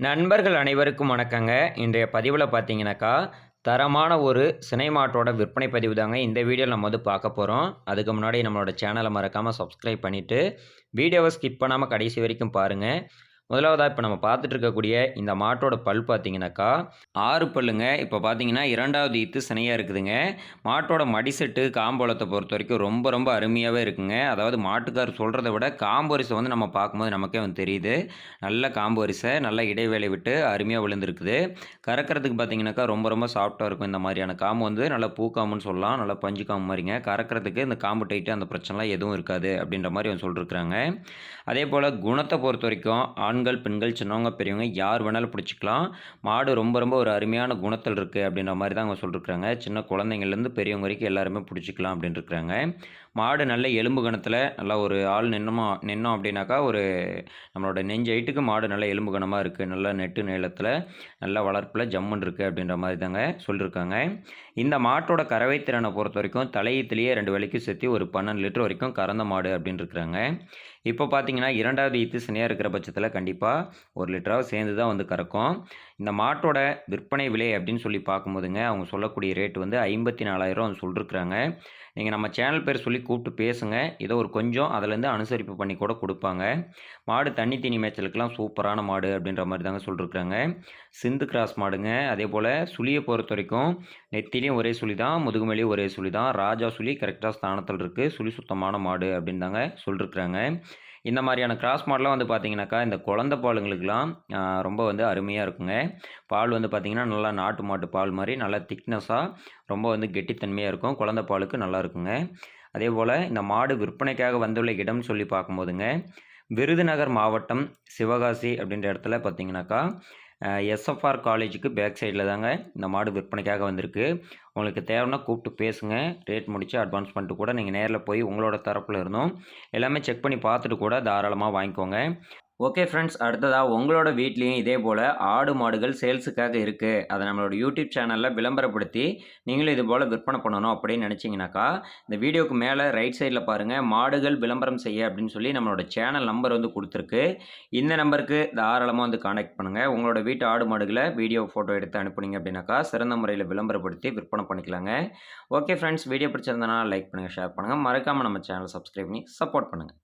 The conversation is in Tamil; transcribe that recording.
நண்பர்கள் அனைவருக்கும் வணக்கங்க. இன்றைய பதிவில் பார்த்தீங்கன்னாக்கா தரமான ஒரு சினை மாட்டோட விற்பனை பதிவு தாங்க இந்த வீடியோவில் நம்ம வந்து பார்க்க போகிறோம் அதுக்கு முன்னாடி நம்மளோட சேனலை மறக்காமல் சப்ஸ்கிரைப் பண்ணிவிட்டு வீடியோவை ஸ்கிப் பண்ணாமல் கடைசி வரைக்கும் பாருங்கள் முதலாவதாக இப்போ நம்ம பார்த்துட்டு இருக்கக்கூடிய இந்த மாட்டோட பல் பார்த்தீங்கன்னாக்கா ஆறு பல்லுங்க. இப்போ பார்த்தீங்கன்னா இரண்டாவது ஈத்து சினையாக இருக்குதுங்க. மாட்டோட மடிசெட்டு காம்போலத்தை பொறுத்த வரைக்கும் ரொம்ப ரொம்ப அருமையாகவே இருக்குங்க. அதாவது மாட்டுக்கார் சொல்கிறத விட காம்பரிசை வந்து நம்ம பார்க்கும்போது நமக்கே வந்து தெரியுது. நல்ல காம்பரிசை நல்ல இடைவேளை விட்டு அருமையாக விழுந்திருக்குது. கறக்கிறதுக்கு பார்த்தீங்கன்னாக்கா ரொம்ப ரொம்ப சாஃப்டாக இருக்கும் இந்த மாதிரியான காம்பு வந்து. நல்லா பூக்காம்புன்னு சொல்லலாம். நல்லா பஞ்சு காம்பு மாதிரிங்க. கறக்கிறதுக்கு இந்த காம்பு டைட்டு அந்த பிரச்சனைலாம் எதுவும் இருக்காது அப்படின்ற மாதிரி வந்து சொல்லியிருக்கிறாங்க அதே போல் குணத்தை பொறுத்த வரைக்கும் ஆண் ஆண்கள் பெண்கள் சின்னவங்க பெரியவங்க யார் வேணாலும் பிடிச்சிக்கலாம். மாடு ரொம்ப ரொம்ப ஒரு அருமையான குணத்தில் இருக்குது அப்படின்ற மாதிரி தான் அவங்க சொல்லியிருக்கிறாங்க சின்ன குழந்தைங்கள்லேருந்து பெரியவங்க வரைக்கும் எல்லாருமே பிடிச்சிக்கலாம் அப்படின்னு இருக்கிறாங்க மாடு நல்ல எலும்பு கணத்தில் நல்லா ஒரு ஆள் நின்னோமா நின்னோம் அப்படின்னாக்கா ஒரு நம்மளோட நெஞ்ச ஹைட்டுக்கு மாடு நல்ல எலும்பு கணமாக இருக்குது நல்ல நெட்டு நீளத்தில் நல்ல வளர்ப்பில் ஜம்முன் இருக்குது அப்படின்ற மாதிரி தாங்க சொல்லியிருக்காங்க இந்த மாட்டோட கறவை திறனை பொறுத்த வரைக்கும் தலையத்திலேயே ரெண்டு வேலைக்கும் சேர்த்து ஒரு பன்னெண்டு லிட்டர் வரைக்கும் கறந்த மாடு அப்படின்னு இருக்கிறாங்க இப்போ பார்த்தீங்கன்னா இரண்டாவது ஈத்து சினையாக இருக்கிற பட்சத்தில் கண்டிப்பாக கண்டிப்பாக ஒரு லிட்டராக சேர்ந்து தான் வந்து கறக்கும். இந்த மாட்டோட விற்பனை விலை அப்படின்னு சொல்லி பார்க்கும்போதுங்க அவங்க சொல்லக்கூடிய ரேட் வந்து ஐம்பத்தி நாலாயிரம் வந்து சொல்லிருக்கிறாங்க. நீங்கள் நம்ம சேனல் பேர் சொல்லி கூப்பிட்டு பேசுங்க. ஏதோ ஒரு கொஞ்சம் அதுலேருந்து அனுசரிப்பு பண்ணி கூட கொடுப்பாங்க. மாடு தண்ணி தீனி மேய்ச்சலுக்கெல்லாம் சூப்பரான மாடு அப்படின்ற மாதிரி தாங்க சொல்லிருக்கிறாங்க. சிந்து கிராஸ் மாடுங்க அதே போல் சுளியை பொறுத்த வரைக்கும் நெத்திலையும் ஒரே சுழி தான் முதுகுமேலேயும் ஒரே சுழி தான். ராஜா சுழி கரெக்டாக ஸ்தானத்தில் இருக்குது சுழி சுத்தமான மாடு அப்படின்னு தாங்க சொல்லிருக்கிறாங்க. இந்த மாதிரியான கிராஸ் மாடலாம் வந்து பார்த்திங்கனாக்கா இந்த குழந்த பாலுங்களுக்கெல்லாம் ரொம்ப வந்து அருமையாக இருக்குங்க. பால் வந்து பார்த்திங்கன்னா நல்லா நாட்டு மாட்டு பால் மாதிரி நல்லா திக்னஸாக ரொம்ப வந்து கெட்டித்தன்மையாக இருக்கும். குழந்த பாலுக்கு நல்லா இருக்குங்க. அதே போல் இந்த மாடு விற்பனைக்காக வந்துள்ள இடம் சொல்லி பார்க்கும்போதுங்க விருதுநகர் மாவட்டம் சிவகாசி அப்படின்ற இடத்துல பார்த்திங்கனாக்கா எஸ்எஃப்ஆர் காலேஜுக்கு பேக் சைடில் தாங்க இந்த மாடு விற்பனைக்காக வந்திருக்கு. உங்களுக்கு தேவைன்னா கூப்பிட்டு பேசுங்க. ரேட் முடித்து அட்வான்ஸ் பண்ணிட்டு கூட நீங்கள் நேரில் போய் உங்களோட தரப்பில் இருந்தும் எல்லாமே செக் பண்ணி பார்த்துட்டு கூட தாராளமாக வாங்கிக்கோங்க. ஓகே ஃப்ரெண்ட்ஸ் அடுத்ததாக உங்களோட வீட்லேயும் இதே போல் ஆடு மாடுகள் சேல்ஸுக்காக இருக்குது அதை நம்மளோட யூடியூப் சேனலில் விளம்பரப்படுத்தி நீங்களும் இது போல் விற்பனை பண்ணணும் அப்படின்னு நினச்சிங்கனாக்கா இந்த வீடியோக்கு மேலே ரைட் சைடில் பாருங்கள் மாடுகள் விளம்பரம் செய்ய அப்படின்னு சொல்லி நம்மளோட சேனல் நம்பர் வந்து கொடுத்துருக்கு. இந்த நம்பருக்கு தாராளமாக வந்து காண்டாக்ட் பண்ணுங்கள் உங்களோட வீட்டு ஆடு மாடுகளை வீடியோ ஃபோட்டோ எடுத்து அனுப்புனீங்க அப்படின்னாக்கா சிறந்த முறையில் விளம்பரப்படுத்தி விற்பனை பண்ணிக்கலாங்க. ஓகே ஃப்ரெண்ட்ஸ் வீடியோ பிடிச்சிருந்தனா லைக் பண்ணுங்கள் ஷேர் பண்ணுங்கள் மறக்காமல் நம்ம சேனல் சப்ஸ்கிரைப் பண்ணி சப்போர்ட் பண்ணுங்கள்